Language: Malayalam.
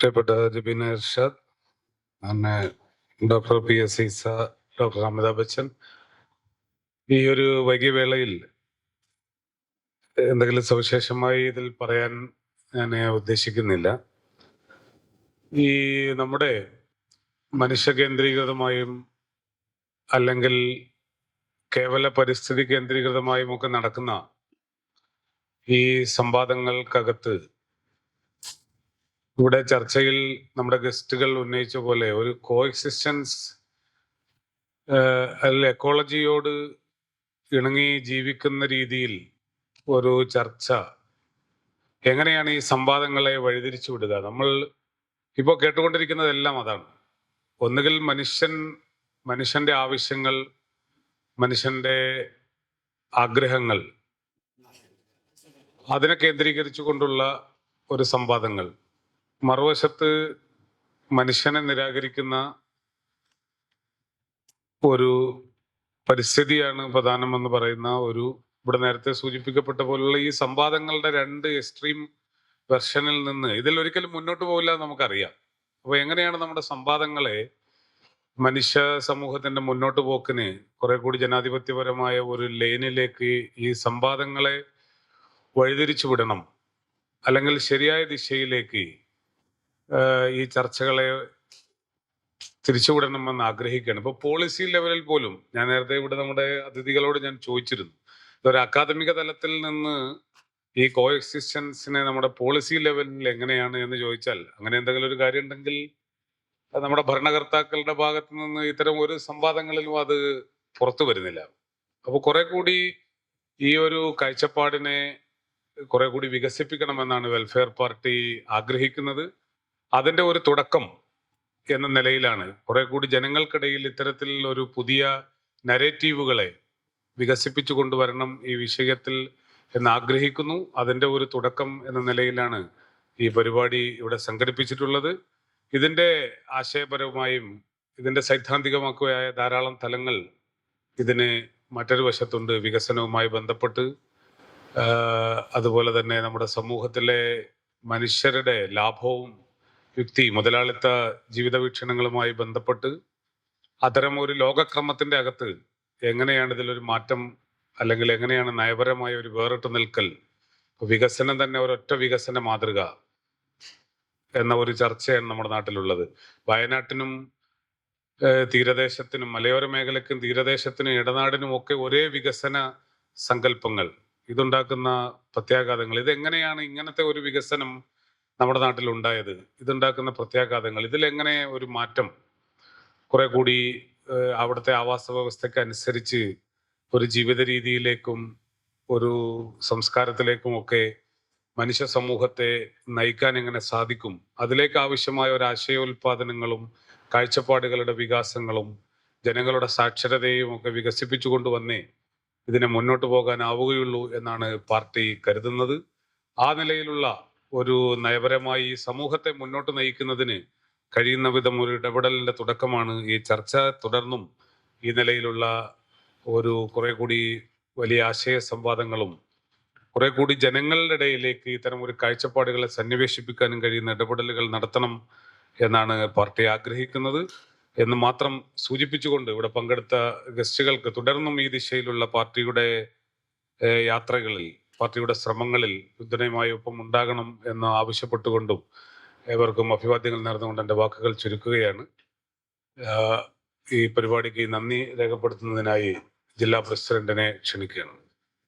പ്രിയപ്പെട്ട ജബിൻ ഇർഷാദ് പിന്നെ doctor P S Isa doctor Amitabh Bachchan. ഈ ഒരു വൈകിയ വേളയിൽ എന്തെങ്കിലും സവിശേഷമായി ഇതിൽ പറയാൻ ഞാൻ ഉദ്ദേശിക്കുന്നില്ല. ഈ നമ്മുടെ മനുഷ്യ കേന്ദ്രീകൃതമായും അല്ലെങ്കിൽ കേവല പരിസ്ഥിതി കേന്ദ്രീകൃതമായും ഒക്കെ നടക്കുന്ന ഈ സംവാദങ്ങൾക്കകത്ത് ഇവിടെ ചർച്ചയിൽ നമ്മുടെ ഗസ്റ്റുകൾ ഉന്നയിച്ച പോലെ ഒരു കോ എക്സിസ്റ്റൻസ് അല്ല എക്കോളജിയോട് ഇണങ്ങി ജീവിക്കുന്ന രീതിയിൽ ഒരു ചർച്ച. എങ്ങനെയാണ് ഈ സംവാദങ്ങളെ വഴിതിരിച്ചു വിടുക? നമ്മൾ ഇപ്പോൾ കേട്ടുകൊണ്ടിരിക്കുന്നതെല്ലാം അതാണ്. ഒന്നുകിൽ മനുഷ്യൻ മനുഷ്യന്റെ ആവശ്യങ്ങൾ മനുഷ്യന്റെ ആഗ്രഹങ്ങൾ അതിനെ കേന്ദ്രീകരിച്ചു കൊണ്ടുള്ള ഒരു സംവാദങ്ങൾ. മറുവശത്ത് മനുഷ്യനെ നിരാകരിക്കുന്ന ഒരു പരിസ്ഥിതിയാണ് പ്രധാനമെന്ന് പറയുന്ന ഒരു ഇവിടെ നേരത്തെ സൂചിപ്പിക്കപ്പെട്ട പോലുള്ള ഈ സംവാദങ്ങളുടെ രണ്ട് എക്സ്ട്രീം വെർഷനിൽ നിന്ന് ഇതിൽ ഒരിക്കലും മുന്നോട്ട് പോകില്ല നമുക്കറിയാം. അപ്പൊ എങ്ങനെയാണ് നമ്മുടെ സംവാദങ്ങളെ മനുഷ്യ സമൂഹത്തിന്റെ മുന്നോട്ട് പോക്കിന് കുറെ കൂടി ജനാധിപത്യപരമായ ഒരു ലൈനിലേക്ക് ഈ സംവാദങ്ങളെ വഴിതിരിച്ചു വിടണം അല്ലെങ്കിൽ ശരിയായ ദിശയിലേക്ക് ഈ ചർച്ചകളെ തിരിച്ചുവിടണമെന്ന് ആഗ്രഹിക്കുകയാണ്. ഇപ്പൊ പോളിസി ലെവലിൽ പോലും ഞാൻ നേരത്തെ ഇവിടെ നമ്മുടെ അതിഥികളോട് ഞാൻ ചോദിച്ചിരുന്നു. ഒരു അക്കാദമിക തലത്തിൽ നിന്ന് ഈ കോ എക്സിസ്റ്റൻസിനെ നമ്മുടെ പോളിസി ലെവലിൽ എങ്ങനെയാണ് എന്ന് ചോദിച്ചാൽ അങ്ങനെ എന്തെങ്കിലും ഒരു കാര്യം ഉണ്ടെങ്കിൽ നമ്മുടെ ഭരണകർത്താക്കളുടെ ഭാഗത്ത് നിന്ന് ഇത്തരം ഒരു സംവാദങ്ങളിലും അത് പുറത്തു വരുന്നില്ല. അപ്പോൾ കുറെ കൂടി ഈ ഒരു കാഴ്ചപ്പാടിനെ കുറെ കൂടി വികസിപ്പിക്കണമെന്നാണ് വെൽഫെയർ പാർട്ടി ആഗ്രഹിക്കുന്നത്. അതിന്റെ ഒരു തുടക്കം എന്ന നിലയിലാണ്. കുറെ കൂടി ജനങ്ങൾക്കിടയിൽ ഇത്തരത്തിൽ ഒരു പുതിയ നരേറ്റീവുകളെ വികസിപ്പിച്ചു കൊണ്ടുവരണം ഈ വിഷയത്തിൽ എന്ന് ആഗ്രഹിക്കുന്നു. അതിന്റെ ഒരു തുടക്കം എന്ന നിലയിലാണ് ഈ പരിപാടി ഇവിടെ സംഘടിപ്പിച്ചിട്ടുള്ളത്. ഇതിന്റെ ആശയപരമായും ഇതിന്റെ സൈദ്ധാന്തികമാക്കുകയായ ധാരാളം തലങ്ങൾ ഇതിന് മറ്റൊരു വശത്തുണ്ട്. വികസനവുമായി ബന്ധപ്പെട്ട് അതുപോലെ തന്നെ നമ്മുടെ സമൂഹത്തിലെ മനുഷ്യരുടെ ലാഭവും യുക്തി മുതലാളിത്ത ജീവിത വീക്ഷണങ്ങളുമായി ബന്ധപ്പെട്ട് അത്തരം ഒരു ലോകക്രമത്തിന്റെ അകത്ത് എങ്ങനെയാണ് ഇതിലൊരു മാറ്റം അല്ലെങ്കിൽ എങ്ങനെയാണ് നയപരമായ ഒരു വേറിട്ട് നിൽക്കൽ വികസനം തന്നെ ഒരൊറ്റ വികസന മാതൃക എന്ന ഒരു ചർച്ചയാണ് നമ്മുടെ നാട്ടിലുള്ളത്. വയനാട്ടിനും തീരദേശത്തിനും മലയോര മേഖലയ്ക്കും തീരദേശത്തിനും ഇടനാടിനും ഒക്കെ ഒരേ വികസന സങ്കല്പങ്ങൾ ഇതുണ്ടാക്കുന്ന പ്രത്യാഘാതങ്ങൾ. ഇതെങ്ങനെയാണ് ഇങ്ങനത്തെ ഒരു വികസനം നമ്മുടെ നാട്ടിൽ ഉണ്ടായത് ഇതുണ്ടാക്കുന്ന പ്രത്യാഘാതങ്ങൾ. ഇതിലെങ്ങനെ ഒരു മാറ്റം? കുറെ കൂടി അവിടുത്തെ ആവാസ വ്യവസ്ഥയ്ക്ക് അനുസരിച്ച് ഒരു ജീവിത രീതിയിലേക്കും ഒരു സംസ്കാരത്തിലേക്കും ഒക്കെ മനുഷ്യ സമൂഹത്തെ നയിക്കാൻ എങ്ങനെ സാധിക്കും? അതിലേക്ക് ആവശ്യമായ ഒരു ആശയോൽപാദനങ്ങളും കാഴ്ചപ്പാടുകളുടെ വികാസങ്ങളും ജനങ്ങളുടെ സാക്ഷരതയും ഒക്കെ വികസിപ്പിച്ചു കൊണ്ടുവന്നേ ഇതിനെ മുന്നോട്ട് പോകാനാവുകയുള്ളൂ എന്നാണ് പാർട്ടി കരുതുന്നത്. ആ നിലയിലുള്ള ഒരു നയപരമായി സമൂഹത്തെ മുന്നോട്ട് നയിക്കുന്നതിന് കഴിയുന്ന വിധം ഒരു ഇടപെടലിന്റെ തുടക്കമാണ് ഈ ചർച്ച. തുടർന്നും ഈ നിലയിലുള്ള ഒരു കുറെ കൂടി വലിയ ആശയ സംവാദങ്ങളും കുറെ കൂടി ജനങ്ങളുടെ ഇടയിലേക്ക് ഇത്തരം ഒരു കാഴ്ചപ്പാടുകളെ സന്നിവേശിപ്പിക്കാനും കഴിയുന്ന ഇടപെടലുകൾ നടത്തണം എന്നാണ് പാർട്ടി ആഗ്രഹിക്കുന്നത്. എന്ന് മാത്രം സൂചിപ്പിച്ചുകൊണ്ട് ഇവിടെ പങ്കെടുത്ത ഗസ്റ്റുകൾക്ക് തുടർന്നും ഈ ദിശയിലുള്ള പാർട്ടിയുടെ യാത്രകളിൽ പാർട്ടിയുടെ ശ്രമങ്ങളിൽ യുദ്ധനയുമായി ഒപ്പം ഉണ്ടാകണം എന്ന് ആവശ്യപ്പെട്ടുകൊണ്ടും ഏവർക്കും അഭിവാദ്യങ്ങൾ നേർന്നുകൊണ്ട് എന്റെ വാക്കുകൾ ചുരുക്കുകയാണ്. ഈ പരിപാടിക്ക് നന്ദി രേഖപ്പെടുത്തുന്നതിനായി ജില്ലാ പ്രസിഡന്റിനെ ക്ഷണിക്കുകയാണ്.